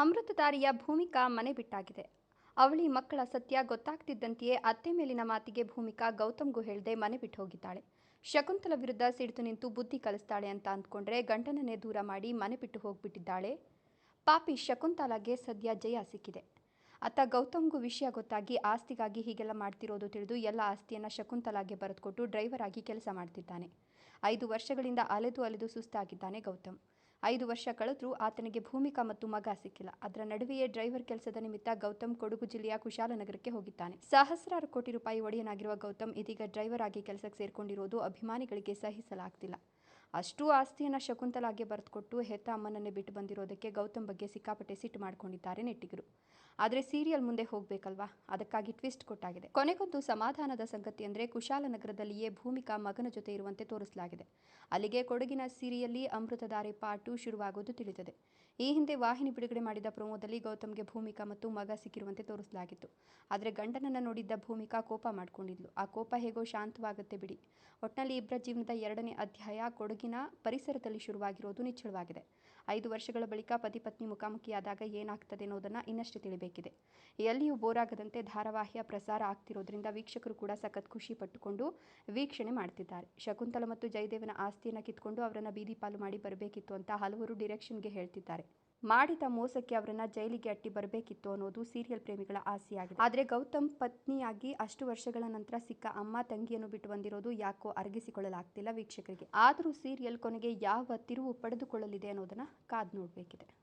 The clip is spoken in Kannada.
ಅಮೃತಧಾರಿಯ ಭೂಮಿಕಾ ಮನೆ ಬಿಟ್ಟಾಗಿದೆ. ಅವಳಿ ಮಕ್ಕಳ ಸತ್ಯ ಗೊತ್ತಾಗ್ತಿದ್ದಂತೆಯೇ ಅತ್ತೆ ಮೇಲಿನ ಮಾತಿಗೆ ಭೂಮಿಕಾ ಗೌತಮ್ಗೂ ಹೇಳದೆ ಮನೆ ಬಿಟ್ಟು ಹೋಗಿದ್ದಾಳೆ. ಶಕುಂತಲ ವಿರುದ್ಧ ಸಿಡಿದು ನಿಂತು ಬುದ್ಧಿ ಕಲಿಸ್ತಾಳೆ ಅಂತ ಅಂದ್ಕೊಂಡ್ರೆ ಗಂಡನನ್ನೇ ದೂರ ಮಾಡಿ ಮನೆ ಬಿಟ್ಟು ಹೋಗ್ಬಿಟ್ಟಿದ್ದಾಳೆ. ಪಾಪಿ ಶಕುಂತಲಾಗೆ ಸದ್ಯ ಜಯ ಸಿಕ್ಕಿದೆ. ಅತ್ತ ಗೌತಮ್ಗೂ ವಿಷಯ ಗೊತ್ತಾಗಿ ಆಸ್ತಿಗಾಗಿ ಹೀಗೆಲ್ಲ ಮಾಡ್ತಿರೋದು ತಿಳಿದು ಎಲ್ಲ ಆಸ್ತಿಯನ್ನು ಶಕುಂತಲಾಗೆ ಬರೆದುಕೊಟ್ಟು ಡ್ರೈವರ್ ಆಗಿ ಕೆಲಸ ಮಾಡ್ತಿದ್ದಾನೆ. ಐದು ವರ್ಷಗಳಿಂದ ಅಲೆದು ಅಲೆದು ಸುಸ್ತಾಗಿದ್ದಾನೆ ಗೌತಮ್. ಐದು ವರ್ಷ ಕಳೆದರೂ ಆತನಿಗೆ ಭೂಮಿಕಾ ಮತ್ತು ಮಗ ಸಿಕ್ಕಿಲ್ಲ. ಅದರ ನಡುವೆಯೇ ಡ್ರೈವರ್ ಕೆಲಸದ ನಿಮಿತ್ತ ಗೌತಮ್ ಕೊಡಗು ಜಿಲ್ಲೆಯ ಕುಶಾಲನಗರಕ್ಕೆ ಹೋಗಿದ್ದಾನೆ. ಸಹಸ್ರಾರು ಕೋಟಿ ರೂಪಾಯಿ ಒಡೆಯನಾಗಿರುವ ಗೌತಮ್ ಇದೀಗ ಡ್ರೈವರ್ ಆಗಿ ಕೆಲಸಕ್ಕೆ ಸೇರ್ಕೊಂಡಿರೋದು ಅಭಿಮಾನಿಗಳಿಗೆ ಸಹಿಸಲಾಗ್ತಿಲ್ಲ. ಅಷ್ಟೂ ಆಸ್ತಿಯನ್ನು ಶಕುಂತಲಾಗೆ ಬರೆದುಕೊಟ್ಟು ಹೆತ್ತ ಅಮ್ಮನನ್ನೇ ಬಿಟ್ಟು ಬಂದಿರೋದಕ್ಕೆ ಗೌತಮ್ ಬಗ್ಗೆ ಸಿಕ್ಕಾಪಟ್ಟೆ ಸಿಟ್ಟು ಮಾಡ್ಕೊಂಡಿದ್ದಾರೆ ನೆಟ್ಟಿಗರು. ಆದರೆ ಸೀರಿಯಲ್ ಮುಂದೆ ಹೋಗಬೇಕಲ್ವಾ? ಅದಕ್ಕಾಗಿ ಟ್ವಿಸ್ಟ್ ಕೊಟ್ಟಾಗಿದೆ. ಕೊನೆಗೊಂದು ಸಮಾಧಾನದ ಸಂಗತಿ ಅಂದರೆ ಕುಶಾಲನಗರದಲ್ಲಿಯೇ ಭೂಮಿಕಾ ಮಗನ ಜೊತೆ ಇರುವಂತೆ ತೋರಿಸಲಾಗಿದೆ. ಅಲ್ಲಿಗೆ ಕೊಡಗಿನ ಸೀರಿಯಲ್ಲಿ ಅಮೃತಧಾರೆ ಪಾಟು ಶುರುವಾಗೋದು ತಿಳಿದಿದೆ. ಈ ಹಿಂದೆ ವಾಹಿನಿ ಬಿಡುಗಡೆ ಮಾಡಿದ ಪ್ರೊಮೋದಲ್ಲಿ ಗೌತಮ್ಗೆ ಭೂಮಿಕಾ ಮತ್ತು ಮಗ ಸಿಕ್ಕಿರುವಂತೆ ತೋರಿಸಲಾಗಿತ್ತು. ಆದರೆ ಗಂಡನನ್ನು ನೋಡಿದ್ದ ಭೂಮಿಕಾ ಕೋಪ ಮಾಡಿಕೊಂಡಿದ್ಲು. ಆ ಕೋಪ ಹೇಗೋ ಶಾಂತವಾಗುತ್ತೆ ಬಿಡಿ. ಒಟ್ನಲ್ಲಿ ಇಬ್ಬರ ಜೀವನದ ಎರಡನೇ ಅಧ್ಯಾಯ ಕೊಡಗಿನ ಪರಿಸರದಲ್ಲಿ ಶುರುವಾಗಿರೋದು ನಿಚ್ಚಳವಾಗಿದೆ. ಐದು ವರ್ಷಗಳ ಬಳಿಕ ಪತಿ ಪತ್ನಿ ಮುಖಾಮುಖಿಯಾದಾಗ ಏನಾಗ್ತದೆ ಅನ್ನೋದನ್ನು ಇನ್ನಷ್ಟು ತಿಳಿಬೇಕಿದೆ. ಎಲ್ಲಿಯೂ ಬೋರಾಗದಂತೆ ಧಾರಾವಾಹಿಯ ಪ್ರಸಾರ ಆಗ್ತಿರೋದ್ರಿಂದ ವೀಕ್ಷಕರು ಕೂಡ ಸಖತ್ ಖುಷಿ ಪಟ್ಟುಕೊಂಡು ವೀಕ್ಷಣೆ ಮಾಡ್ತಿದ್ದಾರೆ. ಶಕುಂತಲ ಮತ್ತು ಜಯದೇವನ ಆಸ್ತಿಯನ್ನು ಕಿತ್ಕೊಂಡು ಅವರನ್ನು ಬೀದಿ ಪಾಲು ಮಾಡಿ ಬರಬೇಕಿತ್ತು ಅಂತ ಹಲವರು ಡಿರೆಕ್ಷನ್ಗೆ ಹೇಳ್ತಿದ್ದಾರೆ. ಮಾಡಿದ ಮೋಸಕ್ಕೆ ಅವರನ್ನ ಜೈಲಿಗೆ ಅಟ್ಟಿ ಬರಬೇಕಿತ್ತು ಅನ್ನೋದು ಸೀರಿಯಲ್ ಪ್ರೇಮಿಗಳ ಆಸೆಯಾಗಿದೆ. ಆದರೆ ಗೌತಮ್ ಪತ್ನಿಯಾಗಿ ಅಷ್ಟು ವರ್ಷಗಳ ನಂತರ ಸಿಕ್ಕ ಅಮ್ಮ ತಂಗಿಯನ್ನು ಬಿಟ್ಟು ಬಂದಿರೋದು ಯಾಕೋ ಅರಗಿಸಿಕೊಳ್ಳಲಾಗ್ತಿಲ್ಲ ವೀಕ್ಷಕರಿಗೆ. ಆದರೂ ಸೀರಿಯಲ್ ಕೊನೆಗೆ ಯಾವ ತಿರುವು ಪಡೆದುಕೊಳ್ಳಲಿದೆ ಅನ್ನೋದನ್ನ ಕಾದು ನೋಡಬೇಕಿದೆ.